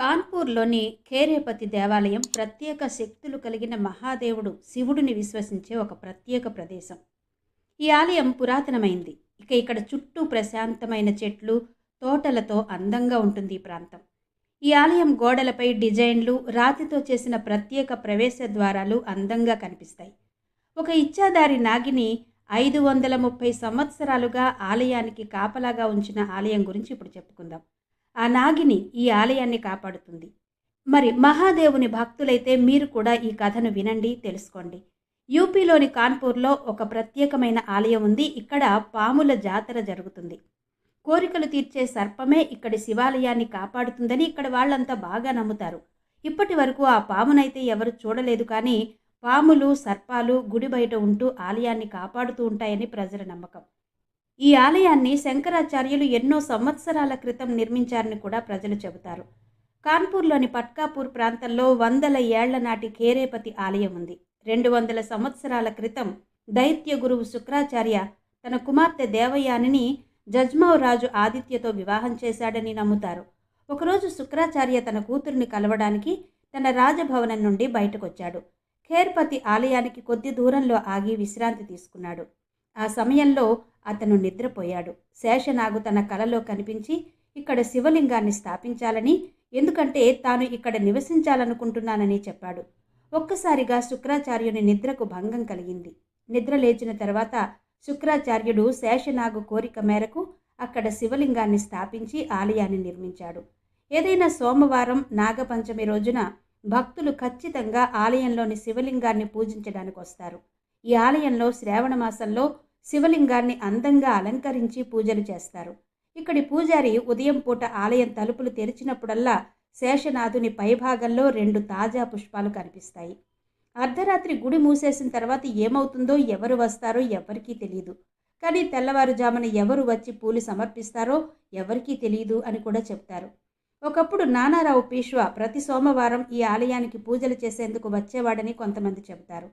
కాన్పూర్లోని ఖేరేపతి దేవాలయం ప్రత్యేక శక్తులు కలిగిన మహాదేవుడు శివుడిని విశ్వసించే ఒక ప్రత్యేక ప్రదేశం. ఈ ఆలయం పురాతనమైంది. ఇక ఇక్కడ చుట్టూ ప్రశాంతమైన చెట్లు తోటలతో అందంగా ఉంటుంది ఈ ప్రాంతం. ఈ ఆలయం గోడలపై డిజైన్లు రాతితో చేసిన ప్రత్యేక ప్రవేశ ద్వారాలు అందంగా కనిపిస్తాయి. ఒక ఇచ్చాదారి నాగిని ఐదు వందల ముప్పై సంవత్సరాలుగా ఆలయానికి కాపలాగా ఉంచిన ఆలయం గురించి ఇప్పుడు చెప్పుకుందాం. ఆ నాగిని ఈ ఆలయాన్ని కాపాడుతుంది. మరి మహాదేవుని భక్తులైతే మీరు కూడా ఈ కథను వినండి తెలుసుకోండి. యూపీలోని కాన్పూర్లో ఒక ప్రత్యేకమైన ఆలయం ఉంది. ఇక్కడ పాముల జాతర జరుగుతుంది. కోరికలు తీర్చే సర్పమే ఇక్కడి శివాలయాన్ని కాపాడుతుందని ఇక్కడ వాళ్ళంతా బాగా నమ్ముతారు. ఇప్పటి వరకు ఆ పామునైతే ఎవరు చూడలేదు కానీ పాములు సర్పాలు గుడి బయట ఉంటూ ఆలయాన్ని కాపాడుతూ ఉంటాయని ప్రజల నమ్మకం. ఈ ఆలయాన్ని శంకరాచార్యులు ఎన్నో సంవత్సరాల క్రితం నిర్మించారని కూడా ప్రజలు చెబుతారు. కాన్పూర్లోని పట్కాపూర్ ప్రాంతంలో వందల ఏళ్ళ నాటి ఖేరేపతి ఆలయం ఉంది. రెండు వందల సంవత్సరాల క్రితం దైత్య గురువు శుక్రాచార్య తన కుమార్తె దేవయానిని జజ్మావ్ రాజు ఆదిత్యతో వివాహం చేశాడని నమ్ముతారు. ఒకరోజు శుక్రాచార్య తన కూతురిని కలవడానికి తన రాజభవనం నుండి బయటకొచ్చాడు. ఖేర్పతి ఆలయానికి కొద్ది దూరంలో ఆగి విశ్రాంతి తీసుకున్నాడు. ఆ సమయంలో అతను నిద్రపోయాడు. శేషనాగు తన కలలో కనిపించి ఇక్కడ శివలింగాన్ని స్థాపించాలని ఎందుకంటే తాను ఇక్కడ నివసించాలనుకుంటున్నానని చెప్పాడు. ఒక్కసారిగా శుక్రాచార్యుని నిద్రకు భంగం కలిగింది. నిద్ర లేచిన తర్వాత శుక్రాచార్యుడు శేషనాగు కోరిక మేరకు అక్కడ శివలింగాన్ని స్థాపించి ఆలయాన్ని నిర్మించాడు. ఏదైనా సోమవారం నాగపంచమి రోజున భక్తులు ఖచ్చితంగా ఆలయంలోని శివలింగాన్ని పూజించడానికి వస్తారు ఈ ఆలయంలో శ్రావణ మాసంలో శివలింగాన్ని అందంగా అలంకరించి పూజలు చేస్తారు. ఇక్కడి పూజారి ఉదయం పూట ఆలయం తలుపులు తెరిచినప్పుడల్లా శేషనాథుని పైభాగంలో రెండు తాజా పుష్పాలు కనిపిస్తాయి. అర్ధరాత్రి గుడి మూసేసిన తర్వాత ఏమవుతుందో ఎవరు వస్తారో ఎవరికీ తెలియదు కానీ తెల్లవారుజామున ఎవరు వచ్చి పూలు సమర్పిస్తారో ఎవరికీ తెలియదు అని కూడా చెప్తారు. ఒకప్పుడు నానారావు పీష్వా ప్రతి సోమవారం ఈ ఆలయానికి పూజలు చేసేందుకు వచ్చేవాడని కొంతమంది చెబుతారు.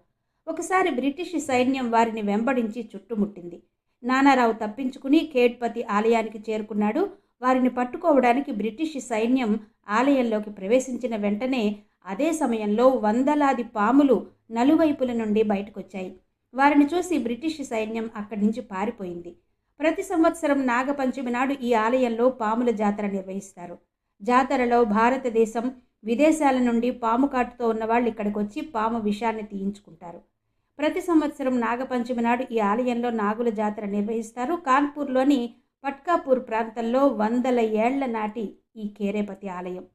ఒకసారి బ్రిటిష్ సైన్యం వారిని వెంబడించి చుట్టుముట్టింది. నానారావు తప్పించుకుని ఖేడ్పతి ఆలయానికి చేరుకున్నాడు. వారిని పట్టుకోవడానికి బ్రిటిష్ సైన్యం ఆలయంలోకి ప్రవేశించిన వెంటనే అదే సమయంలో వందలాది పాములు నలువైపుల నుండి బయటకొచ్చాయి. వారిని చూసి బ్రిటిష్ సైన్యం అక్కడి నుంచి పారిపోయింది. ప్రతి సంవత్సరం నాగపంచమి నాడు ఈ ఆలయంలో పాముల జాతర నిర్వహిస్తారు. జాతరలో భారతదేశం విదేశాల నుండి పాము కాటుతో ఉన్న వాళ్ళు ఇక్కడికి వచ్చి పాము విషాన్ని తీయించుకుంటారు. ప్రతి సంవత్సరం నాగపంచమి నాడు ఈ ఆలయంలో నాగుల జాతర నిర్వహిస్తారు. కాన్పూర్లోని పట్కాపూర్ ప్రాంతంలో వందల ఏళ్ళ నాటి ఈ కేరేపతి ఆలయం.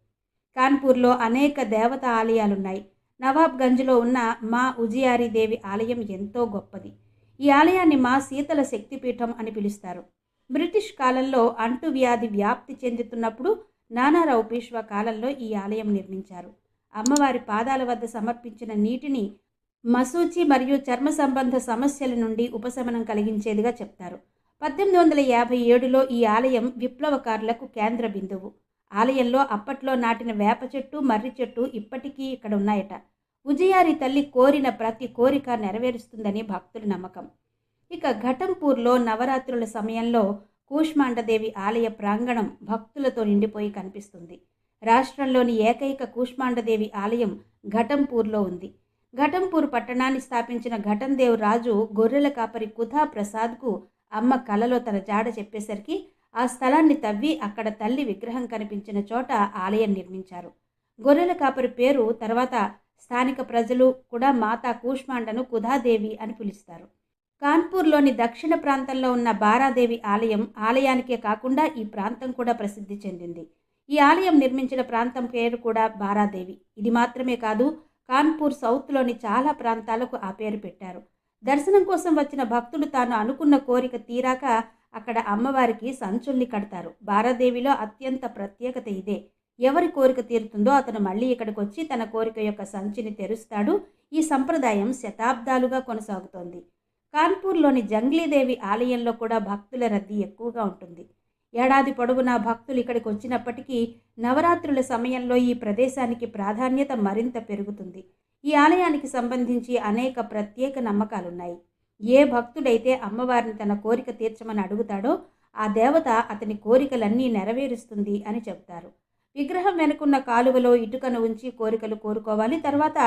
కాన్పూర్లో అనేక దేవత ఆలయాలున్నాయి. నవాబ్గంజ్లో ఉన్న మా ఉజియారీదేవి ఆలయం ఎంతో గొప్పది. ఈ ఆలయాన్ని మా శీతల శక్తిపీఠం అని పిలుస్తారు. బ్రిటిష్ కాలంలో అంటువ్యాధి వ్యాప్తి చెందుతున్నప్పుడు నానారావు పీష్వా కాలంలో ఈ ఆలయం నిర్మించారు. అమ్మవారి పాదాల వద్ద సమర్పించిన నీటిని మసూచి మరియు చర్మ సంబంధ సమస్యల నుండి ఉపశమనం కలిగించేదిగా చెప్తారు. పద్దెనిమిది వందల యాభై ఏడులో ఈ ఆలయం విప్లవకారులకు కేంద్ర బిందువు. ఆలయంలో అప్పట్లో నాటిన వేప చెట్టు మర్రి చెట్టు ఇప్పటికీ ఇక్కడ ఉన్నాయట. ఉజయారి తల్లి కోరిన ప్రతి కోరిక నెరవేరుస్తుందని భక్తుల నమ్మకం. ఇక ఘటంపూర్లో నవరాత్రుల సమయంలో కూష్మాండదేవి ఆలయ ప్రాంగణం భక్తులతో నిండిపోయి కనిపిస్తుంది. రాష్ట్రంలోని ఏకైక కూష్మాండదేవి ఆలయం ఘటంపూర్లో ఉంది. ఘటంపూర్ పట్టణాన్ని స్థాపించిన ఘటందేవ్ రాజు గొర్రెల కాపరి కుథా ప్రసాద్కు అమ్మ కలలో తన జాడ చెప్పేసరికి ఆ స్థలాన్ని తవ్వి అక్కడ తల్లి విగ్రహం కనిపించిన చోట ఆలయం నిర్మించారు. గొర్రెల కాపరి పేరు తర్వాత స్థానిక ప్రజలు కూడా మాతా కూష్మాండను కుధాదేవి అని పిలుస్తారు. కాన్పూర్లోని దక్షిణ ప్రాంతంలో ఉన్న బారాదేవి ఆలయం ఆలయానికే కాకుండా ఈ ప్రాంతం కూడా ప్రసిద్ధి చెందింది. ఈ ఆలయం నిర్మించిన ప్రాంతం పేరు కూడా బారాదేవి. ఇది మాత్రమే కాదు కాన్పూర్ సౌత్లోని చాలా ప్రాంతాలకు ఆ పేరు పెట్టారు. దర్శనం కోసం వచ్చిన భక్తులు తాను అనుకున్న కోరిక తీరాక అక్కడ అమ్మవారికి సంచుల్ని కడతారు. భారదేవిలో అత్యంత ప్రత్యేకత ఇదే. ఎవరి కోరిక తీరుతుందో అతను మళ్ళీ ఇక్కడికి వచ్చి తన కోరిక యొక్క సంచిని తెరుస్తాడు. ఈ సంప్రదాయం శతాబ్దాలుగా కొనసాగుతోంది. కాన్పూర్లోని జంగ్లీదేవి ఆలయంలో కూడా భక్తుల రద్దీ ఎక్కువగా ఉంటుంది. ఏడాది పొడవునా భక్తులు ఇక్కడికి వచ్చినప్పటికీ నవరాత్రుల సమయంలో ఈ ప్రదేశానికి ప్రాధాన్యత మరింత పెరుగుతుంది. ఈ ఆలయానికి సంబంధించి అనేక ప్రత్యేక నమ్మకాలున్నాయి. ఏ భక్తుడైతే అమ్మవారిని తన కోరిక తీర్చమని అడుగుతాడో ఆ దేవత అతని కోరికలన్నీ నెరవేరుస్తుంది అని చెబుతారు. విగ్రహం వెనుకున్న కాలువలో ఇటుకను ఉంచి కోరికలు కోరుకోవాలి. తర్వాత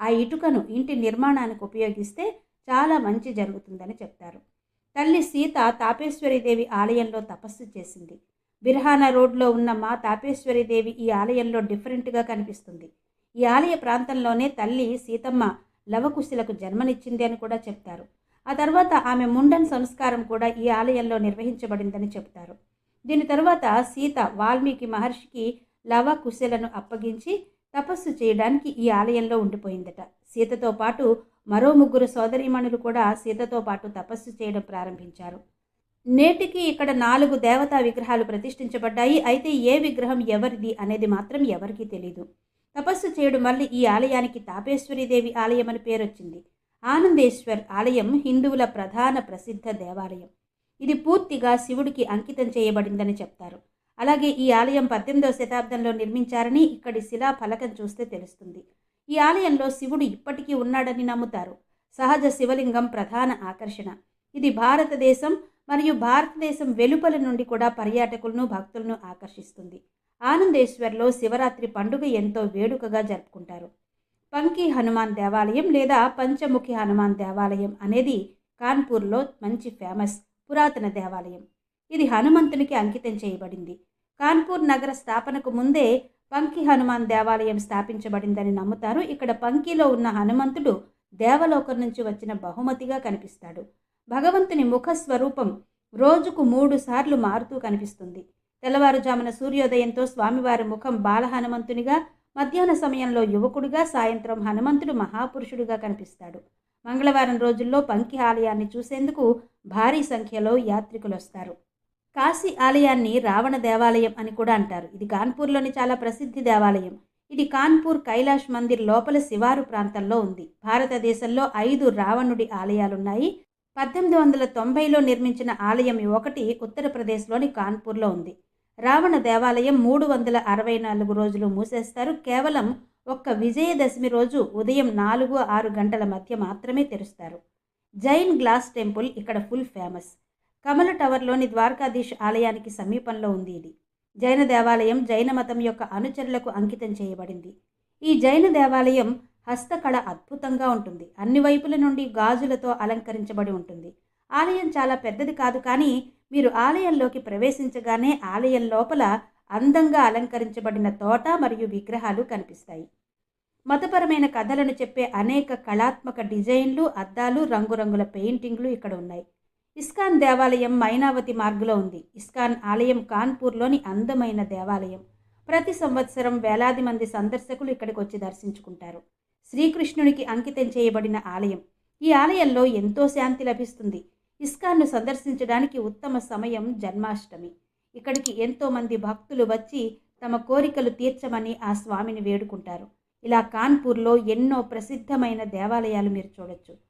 ఆ ఇటుకను ఇంటి నిర్మాణానికి ఉపయోగిస్తే చాలా మంచి జరుగుతుందని చెప్తారు. తల్లి సీత తాపేశ్వరీదేవి ఆలయంలో తపస్సు చేసింది. బిర్హానా రోడ్లో ఉన్న మా తాపేశ్వరీదేవి ఈ ఆలయంలో డిఫరెంట్గా కనిపిస్తుంది. ఈ ఆలయ ప్రాంతంలోనే తల్లి సీతమ్మ లవకుశులకు జన్మనిచ్చింది అని కూడా చెప్తారు. ఆ తర్వాత ఆమె ముండన్ సంస్కారం కూడా ఈ ఆలయంలో నిర్వహించబడిందని చెప్తారు. దీని తర్వాత సీత వాల్మీకి మహర్షికి లవకుశలను అప్పగించి తపస్సు చేయడానికి ఈ ఆలయంలో ఉండిపోయిందట. సీతతో పాటు మరో ముగ్గురు సోదరీమణులు కూడా సీతతో పాటు తపస్సు చేయడం ప్రారంభించారు. నేటికి ఇక్కడ నాలుగు దేవతా విగ్రహాలు ప్రతిష్ఠించబడ్డాయి. అయితే ఏ విగ్రహం ఎవరిది అనేది మాత్రం ఎవరికీ తెలీదు. తపస్సు చేయడం వల్ల ఈ ఆలయానికి తాపేశ్వరీదేవి ఆలయం అని పేరొచ్చింది. ఆనందేశ్వర్ ఆలయం హిందువుల ప్రధాన ప్రసిద్ధ దేవాలయం. ఇది పూర్తిగా శివుడికి అంకితం చేయబడిందని చెప్తారు. అలాగే ఈ ఆలయం పద్దెనిమిదవ శతాబ్దంలో నిర్మించారని ఇక్కడి శిలా ఫలకం చూస్తే తెలుస్తుంది. ఈ ఆలయంలో శివుడు ఇప్పటికీ ఉన్నాడని నమ్ముతారు. సహజ శివలింగం ప్రధాన ఆకర్షణ. ఇది భారతదేశం మరియు భారతదేశం వెలుపల నుండి కూడా పర్యాటకులను భక్తులను ఆకర్షిస్తుంది. ఆనందేశ్వర్లో శివరాత్రి పండుగ ఎంతో వేడుకగా జరుపుకుంటారు. పంకి హనుమాన్ దేవాలయం లేదా పంచముఖి హనుమాన్ దేవాలయం అనేది కాన్పూర్లో మంచి ఫేమస్ పురాతన దేవాలయం. ఇది హనుమంతునికి అంకితం చేయబడింది. కాన్పూర్ నగర స్థాపనకు ముందే పంకి హనుమాన్ దేవాలయం స్థాపించబడిందని నమ్ముతారు. ఇక్కడ పంకిలో ఉన్న హనుమంతుడు దేవలోకం నుంచి వచ్చిన బహుమతిగా కనిపిస్తాడు. భగవంతుని ముఖ స్వరూపం రోజుకు మూడు సార్లు మారుతూ కనిపిస్తుంది. తెల్లవారుజామున సూర్యోదయంతో స్వామివారి ముఖం బాల హనుమంతునిగా మధ్యాహ్న సమయంలో యువకుడిగా సాయంత్రం హనుమంతుడు మహాపురుషుడిగా కనిపిస్తాడు. మంగళవారం రోజుల్లో పంకి ఆలయాన్ని చూసేందుకు భారీ సంఖ్యలో యాత్రికులు వస్తారు కాశీ ఆలయాన్ని రావణ దేవాలయం అని కూడా అంటారు. ఇది కాన్పూర్లోని చాలా ప్రసిద్ధి దేవాలయం. ఇది కాన్పూర్ కైలాష్ మందిర్ లోపల శివారు ప్రాంతంలో ఉంది. భారతదేశంలో ఐదు రావణుడి ఆలయాలున్నాయి. పద్దెనిమిది వందల తొంభైలో నిర్మించిన ఆలయం ఒకటి ఉత్తరప్రదేశ్లోని కాన్పూర్లో ఉంది. రావణ దేవాలయం మూడు వందల అరవై నాలుగు రోజులు మూసేస్తారు. కేవలం ఒక్క విజయదశమి రోజు ఉదయం నాలుగు ఆరు గంటల మధ్య మాత్రమే తెరుస్తారు. జైన్ గ్లాస్ టెంపుల్ ఇక్కడ ఫుల్ ఫేమస్. కమల టవర్లోని ద్వారకాధీష్ ఆలయానికి సమీపంలో ఉంది ఇది. జైన దేవాలయం జైన మతం యొక్క అనుచరులకు అంకితం చేయబడింది. ఈ జైన దేవాలయం హస్తకళ అద్భుతంగా ఉంటుంది. అన్ని వైపుల నుండి గాజులతో అలంకరించబడి ఉంటుంది. ఆలయం చాలా పెద్దది కాదు కానీ మీరు ఆలయంలోకి ప్రవేశించగానే ఆలయం లోపల అందంగా అలంకరించబడిన తోట మరియు విగ్రహాలు కనిపిస్తాయి. మతపరమైన కథలను చెప్పే అనేక కళాత్మక డిజైన్లు అద్దాలు రంగురంగుల పెయింటింగ్లు ఇక్కడ ఉన్నాయి. ఇస్కాన్ దేవాలయం మైనావతి మార్గులో ఉంది. ఇస్కాన్ ఆలయం కాన్పూర్లోని అందమైన దేవాలయం. ప్రతి సంవత్సరం వేలాది మంది సందర్శకులు ఇక్కడికి వచ్చి దర్శించుకుంటారు. శ్రీకృష్ణునికి అంకితం చేయబడిన ఆలయం. ఈ ఆలయంలో ఎంతో శాంతి లభిస్తుంది. ఇస్కాన్ను సందర్శించడానికి ఉత్తమ సమయం జన్మాష్టమి. ఇక్కడికి ఎంతోమంది భక్తులు వచ్చి తమ కోరికలు తీర్చమని ఆ స్వామిని వేడుకుంటారు. ఇలా కాన్పూర్లో ఎన్నో ప్రసిద్ధమైన దేవాలయాలు మీరు చూడొచ్చు.